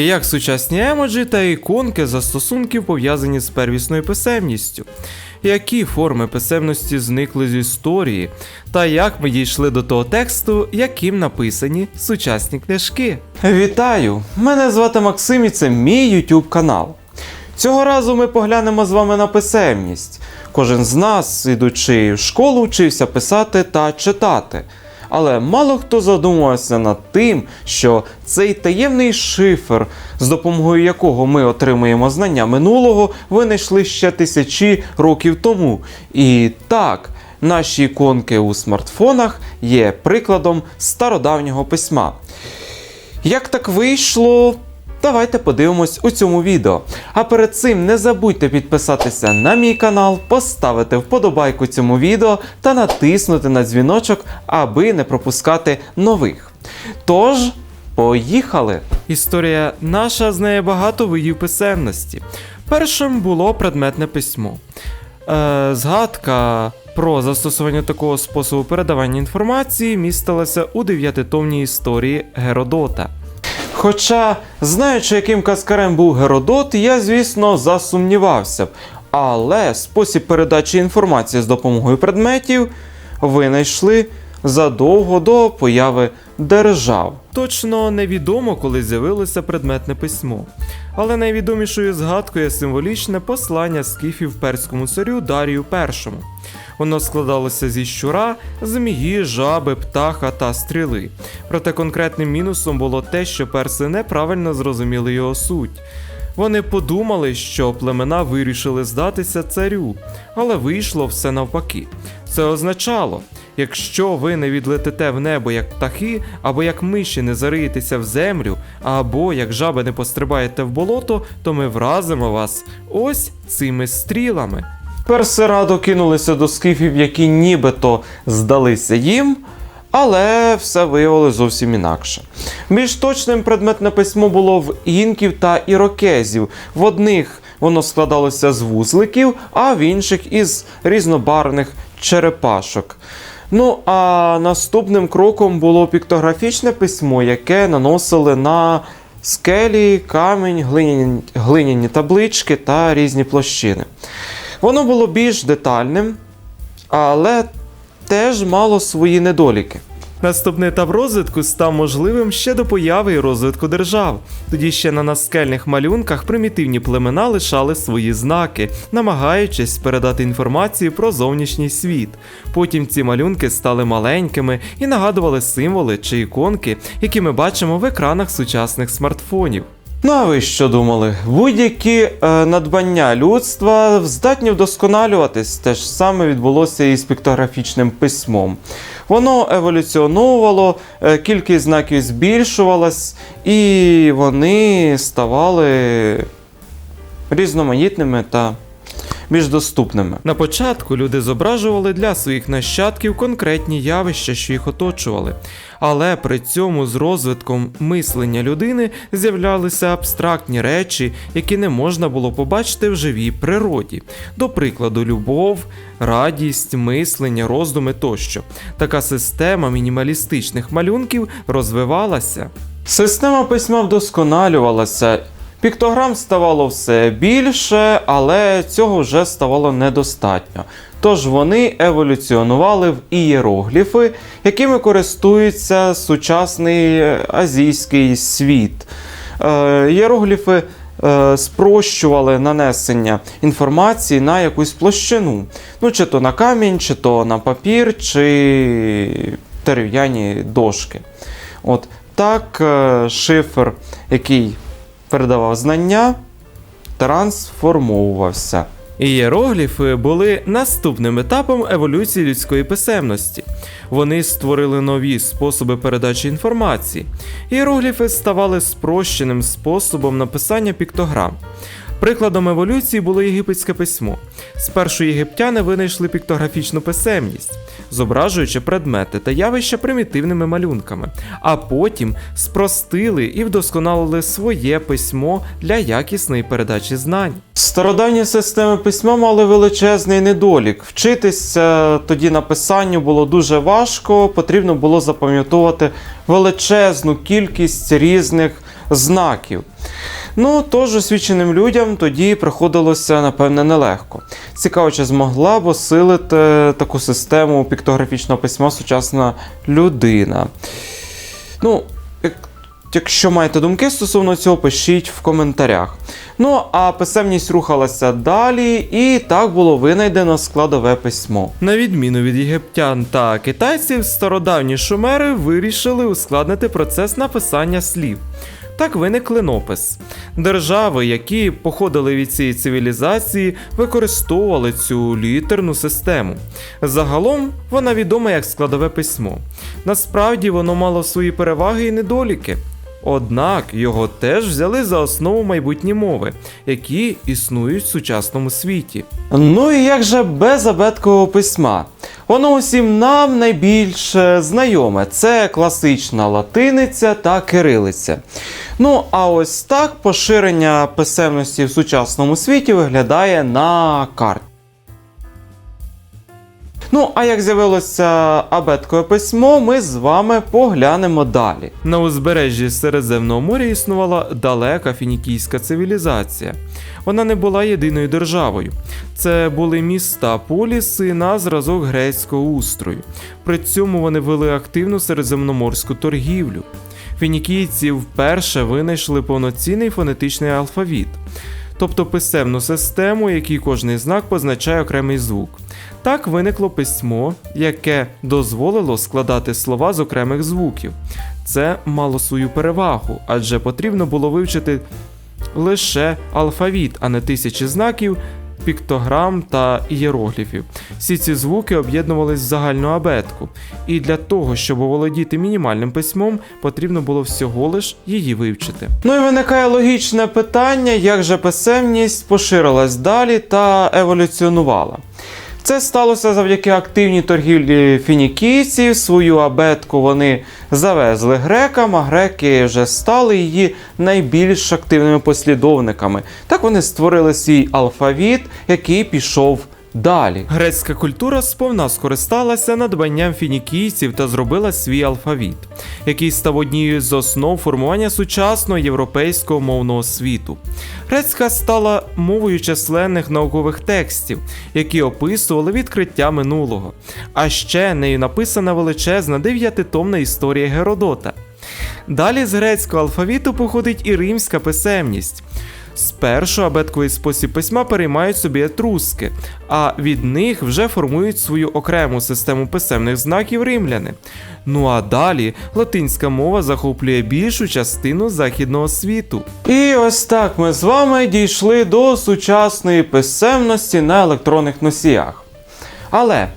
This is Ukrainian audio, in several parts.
Як сучасні емоджі та іконки застосунків пов'язані з первісною писемністю, які форми писемності зникли з історії, та як ми дійшли до того тексту, яким написані сучасні книжки. Вітаю! Мене звати Максим і це мій YouTube канал. Цього разу ми поглянемо з вами на писемність. Кожен з нас, ідучи в школу, вчився писати та читати. Але мало хто задумувався над тим, що цей таємний шифр, з допомогою якого ми отримуємо знання минулого, винайшли ще тисячі років тому. І так, наші іконки у смартфонах є прикладом стародавнього письма. Як так вийшло? Давайте подивимось у цьому відео. А перед цим не забудьте підписатися на мій канал, поставити вподобайку цьому відео та натиснути на дзвіночок, аби не пропускати нових. Тож, поїхали! Історія наша знає багато видів писемності. Першим було предметне письмо. Е, згадка про застосування такого способу передавання інформації містилася у дев'ятитомній історії Геродота. Хоча, знаючи, яким казкарем був Геродот, я, звісно, засумнівався б. Але спосіб передачі інформації з допомогою предметів винайшли задовго до появи держав. Точно невідомо, коли з'явилося предметне письмо. Але найвідомішою згадкою є символічне послання скіфів перському царю Дарію І. Воно складалося зі щура, змії, жаби, птаха та стріли. Проте конкретним мінусом було те, що перси неправильно зрозуміли його суть. Вони подумали, що племена вирішили здатися царю, але вийшло все навпаки. Це означало, якщо ви не відлетите в небо як птахи, або як миші не зариєтеся в землю, або як жаби не пострибаєте в болото, то ми вразимо вас ось цими стрілами. Перси радо кинулися до скіфів, які нібито здалися їм, але все виявилося зовсім інакше. Більш точним предметне письмо було в інків та ірокезів. В одних воно складалося з вузликів, а в інших із різнобарвних черепашок. Ну, а наступним кроком було піктографічне письмо, яке наносили на скелі, камінь, глиняні, глиняні таблички та різні площини. Воно було більш детальним, але теж мало свої недоліки. Наступний етап розвитку став можливим ще до появи і розвитку держав. Тоді ще на наскельних малюнках примітивні племена лишали свої знаки, намагаючись передати інформацію про зовнішній світ. Потім ці малюнки стали маленькими і нагадували символи чи іконки, які ми бачимо в екранах сучасних смартфонів. Ну а ви що думали? Будь-які е, надбання людства здатні вдосконалюватись. Те ж саме відбулося і з піктографічним письмом. Воно еволюціонувало, е, кількість знаків збільшувалась, і вони ставали різноманітними та більш доступними. На початку люди зображували для своїх нащадків конкретні явища, що їх оточували. Але при цьому з розвитком мислення людини з'являлися абстрактні речі, які не можна було побачити в живій природі. До прикладу, любов, радість, мислення, роздуми тощо. Така система мінімалістичних малюнків розвивалася. Система письма вдосконалювалася. Піктограм ставало все більше, але цього вже ставало недостатньо. Тож вони еволюціонували в ієрогліфи, якими користується сучасний азійський світ. Е, Ієрогліфи е, спрощували нанесення інформації на якусь площину. Ну, чи то на камінь, чи то на папір, чи дерев'яні дошки. От так е, шифр, який передавав знання, трансформовувався. Ієрогліфи були наступним етапом еволюції людської писемності. Вони створили нові способи передачі інформації. Ієрогліфи ставали спрощеним способом написання піктограм. Прикладом еволюції було єгипетське письмо. Спершу єгиптяни винайшли піктографічну писемність, зображуючи предмети та явища примітивними малюнками, а потім спростили і вдосконалили своє письмо для якісної передачі знань. Стародавні системи письма мали величезний недолік. Вчитися тоді написанню було дуже важко, потрібно було запам'ятовувати величезну кількість різних знаків. Ну, тож освіченим людям тоді приходилося, напевне, нелегко. Цікаво, чи змогла б осилити таку систему піктографічного письма сучасна людина. Ну, якщо маєте думки стосовно цього, пишіть в коментарях. Ну, а писемність рухалася далі, і так було винайдено складове письмо. На відміну від єгиптян та китайців, стародавні шумери вирішили ускладнити процес написання слів. Так виник клинопис. Держави, які походили від цієї цивілізації, використовували цю літерну систему. Загалом вона відома як складове письмо. Насправді воно мало свої переваги і недоліки. Однак його теж взяли за основу майбутні мови, які існують в сучасному світі. Ну і як же без абеткового письма? Воно усім нам найбільш е, знайоме. Це класична латиниця та кирилиця. Ну, а ось так поширення писемності в сучасному світі виглядає на карті. Ну, а як з'явилося абеткове письмо, ми з вами поглянемо далі. На узбережжі Середземного моря існувала далека фінікійська цивілізація. Вона не була єдиною державою. Це були міста, поліси на зразок грецького устрою. При цьому вони вели активну середземноморську торгівлю. Фінікійці вперше винайшли повноцінний фонетичний алфавіт, тобто писемну систему, якій кожний знак позначає окремий звук. Так виникло письмо, яке дозволило складати слова з окремих звуків. Це мало свою перевагу, адже потрібно було вивчити лише алфавіт, а не тисячі знаків, піктограм та ієрогліфів. Всі ці звуки об'єднувались в загальну абетку, і для того, щоб оволодіти мінімальним письмом, потрібно було всього лиш її вивчити. Ну і виникає логічне питання, як же писемність поширилась далі та еволюціонувала. Це сталося завдяки активній торгівлі фінікійців. Свою абетку вони завезли грекам, а греки вже стали її найбільш активними послідовниками. Так вони створили свій алфавіт, який пішов далі. Грецька культура сповна скористалася надбанням фінікійців та зробила свій алфавіт, який став однією з основ формування сучасного європейського мовного світу. Грецька стала мовою численних наукових текстів, які описували відкриття минулого. А ще нею написана величезна дев'ятитомна історія Геродота. Далі з грецького алфавіту походить і римська писемність. Спершу абетковий спосіб письма переймають собі етруски, а від них вже формують свою окрему систему писемних знаків римляни. Ну а далі латинська мова захоплює більшу частину західного світу. І ось так ми з вами дійшли до сучасної писемності на електронних носіях. Але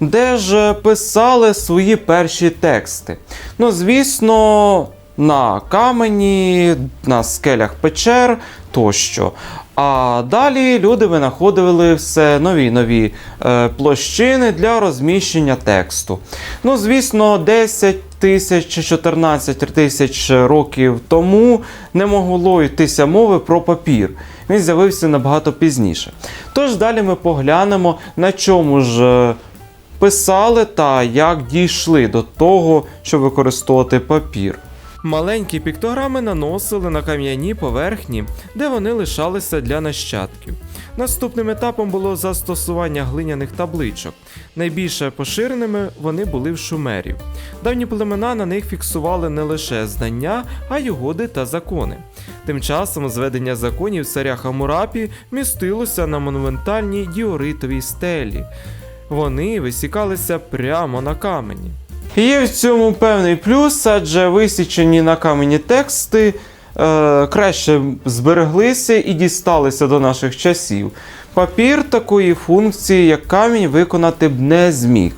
де ж писали свої перші тексти? Ну, звісно, на камені, на скелях печер тощо. А далі люди винаходили все нові нові е, площини для розміщення тексту. Ну, звісно, 10 тисяч 14 тисяч років тому не могло йтися мови про папір. Він з'явився набагато пізніше. Тож далі ми поглянемо, на чому ж е, писали та як дійшли до того, щоб використовувати папір. Маленькі піктограми наносили на кам'яні поверхні, де вони лишалися для нащадків. Наступним етапом було застосування глиняних табличок. Найбільше поширеними вони були в шумерів. Давні племена на них фіксували не лише знання, а й угоди та закони. Тим часом зведення законів царя Хамурапі містилося на монументальній діоритовій стелі. Вони висікалися прямо на камені. Є в цьому певний плюс, адже висічені на камені тексти е, краще збереглися і дісталися до наших часів. Папір такої функції, як камінь, виконати б не зміг.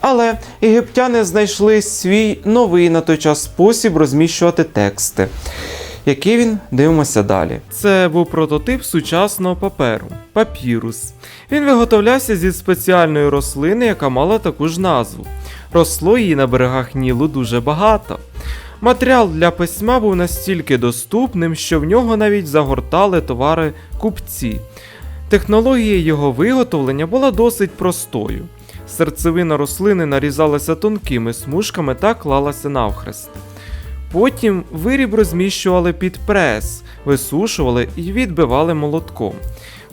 Але єгиптяни знайшли свій новий на той час спосіб розміщувати тексти. Який він дивимося далі. Це був прототип сучасного паперу папірус. Він виготовлявся зі спеціальної рослини, яка мала таку ж назву. Росло її на берегах Нілу дуже багато. Матеріал для письма був настільки доступним, що в нього навіть загортали товари купці. Технологія його виготовлення була досить простою. Серцевина рослини нарізалася тонкими смужками та клалася навхрест. Потім виріб розміщували під прес, висушували і відбивали молотком.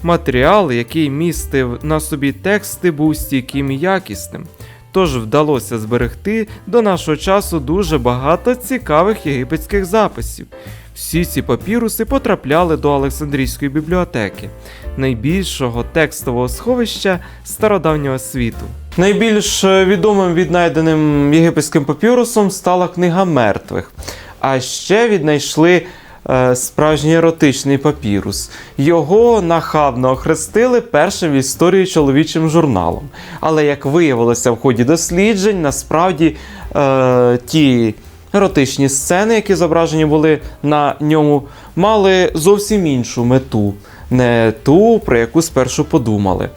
Матеріал, який містив на собі тексти, був стійким і якісним. Тож вдалося зберегти до нашого часу дуже багато цікавих єгипетських записів. Всі ці папіруси потрапляли до Олександрійської бібліотеки, найбільшого текстового сховища стародавнього світу. Найбільш е, відомим віднайденим єгипетським папірусом стала книга мертвих. А ще віднайшли е, справжній еротичний папірус. Його нахабно охрестили першим в історії чоловічим журналом. Але як виявилося в ході досліджень, насправді е, ті еротичні сцени, які зображені були на ньому, мали зовсім іншу мету. Не ту, про яку спершу подумали.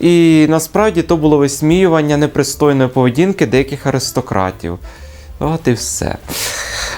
І насправді то було висміювання непристойної поведінки деяких аристократів. От і все.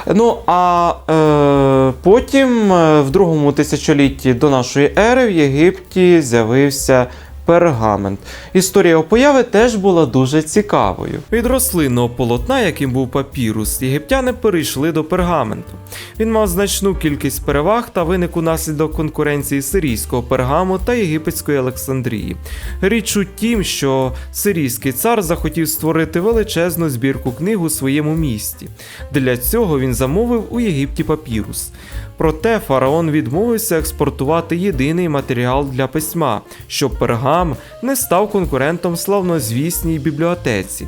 Ну, а е, потім, е, в другому тисячолітті до нашої ери, в Єгипті з'явився пергамент. Історія його появи теж була дуже цікавою. Від рослинного полотна, яким був папірус, єгиптяни перейшли до пергаменту. Він мав значну кількість переваг та виник унаслідок конкуренції сирійського пергаму та єгипетської Олександрії. Річ у тім, що сирійський цар захотів створити величезну збірку книг у своєму місті. Для цього він замовив у Єгипті папірус. Проте фараон відмовився експортувати єдиний матеріал для письма, щоб пергам не став конкурентом славнозвісній бібліотеці.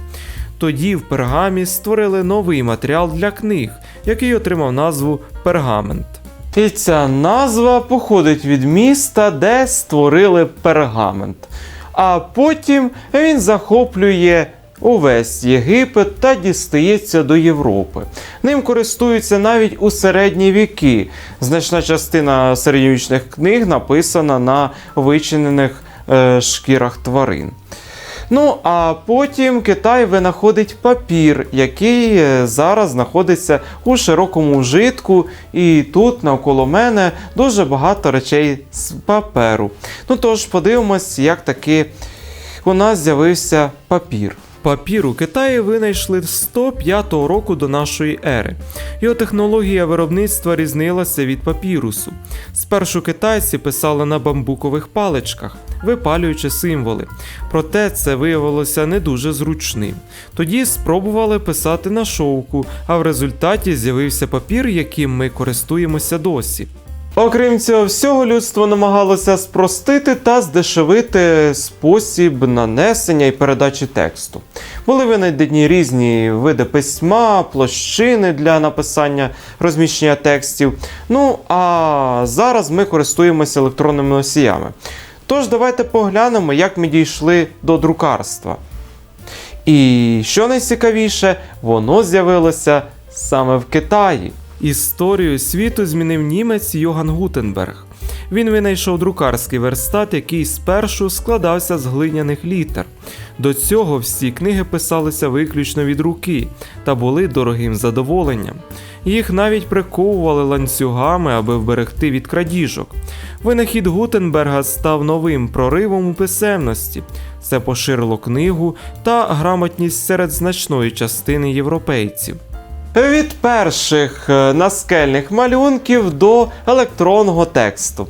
Тоді в пергамі створили новий матеріал для книг, який отримав назву пергамент. І ця назва походить від міста, де створили пергамент. А потім він захоплює увесь Єгипет та дістається до Європи. Ним користуються навіть у середні віки. Значна частина середньовічних книг написана на вичинених е, шкірах тварин. Ну, а потім Китай винаходить папір, який е, зараз знаходиться у широкому вжитку, і тут навколо мене дуже багато речей з паперу. Ну тож подивимось, як таки у нас з'явився папір. Папір Китаї винайшли 105 року до нашої ери. Його технологія виробництва різнилася від папірусу. Спершу китайці писали на бамбукових паличках, випалюючи символи. Проте це виявилося не дуже зручним. Тоді спробували писати на шовку, а в результаті з'явився папір, яким ми користуємося досі. Окрім цього всього, людство намагалося спростити та здешевити спосіб нанесення і передачі тексту. Були винайдені різні види письма, площини для написання розміщення текстів. Ну а зараз ми користуємося електронними носіями. Тож давайте поглянемо, як ми дійшли до друкарства. І що найцікавіше, воно з'явилося саме в Китаї. Історію світу змінив німець Йоган Гутенберг. Він винайшов друкарський верстат, який спершу складався з глиняних літер. До цього всі книги писалися виключно від руки та були дорогим задоволенням. Їх навіть приковували ланцюгами, аби вберегти від крадіжок. Винахід Гутенберга став новим проривом у писемності. Це поширило книгу та грамотність серед значної частини європейців. Від перших е, наскельних малюнків до електронного тексту.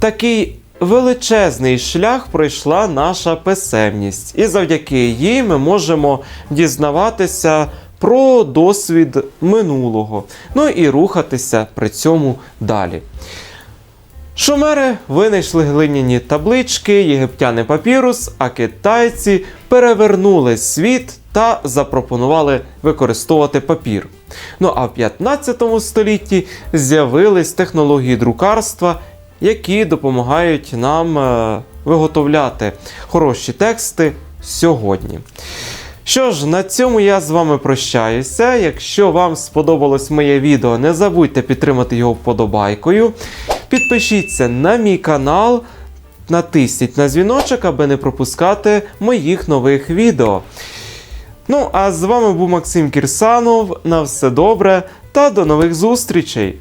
Такий величезний шлях пройшла наша писемність, і завдяки їй ми можемо дізнаватися про досвід минулого, ну і рухатися при цьому далі. Шумери винайшли глиняні таблички, єгиптяни папірус, а китайці перевернули світ та запропонували використовувати папір. Ну а в 15 столітті з'явились технології друкарства, які допомагають нам е, виготовляти хороші тексти сьогодні. Що ж, на цьому я з вами прощаюся. Якщо вам сподобалось моє відео, не забудьте підтримати його вподобайкою. Підпишіться на мій канал, натисніть на дзвіночок, аби не пропускати моїх нових відео. Ну, а з вами був Максим Кірсанов. На все добре та до нових зустрічей!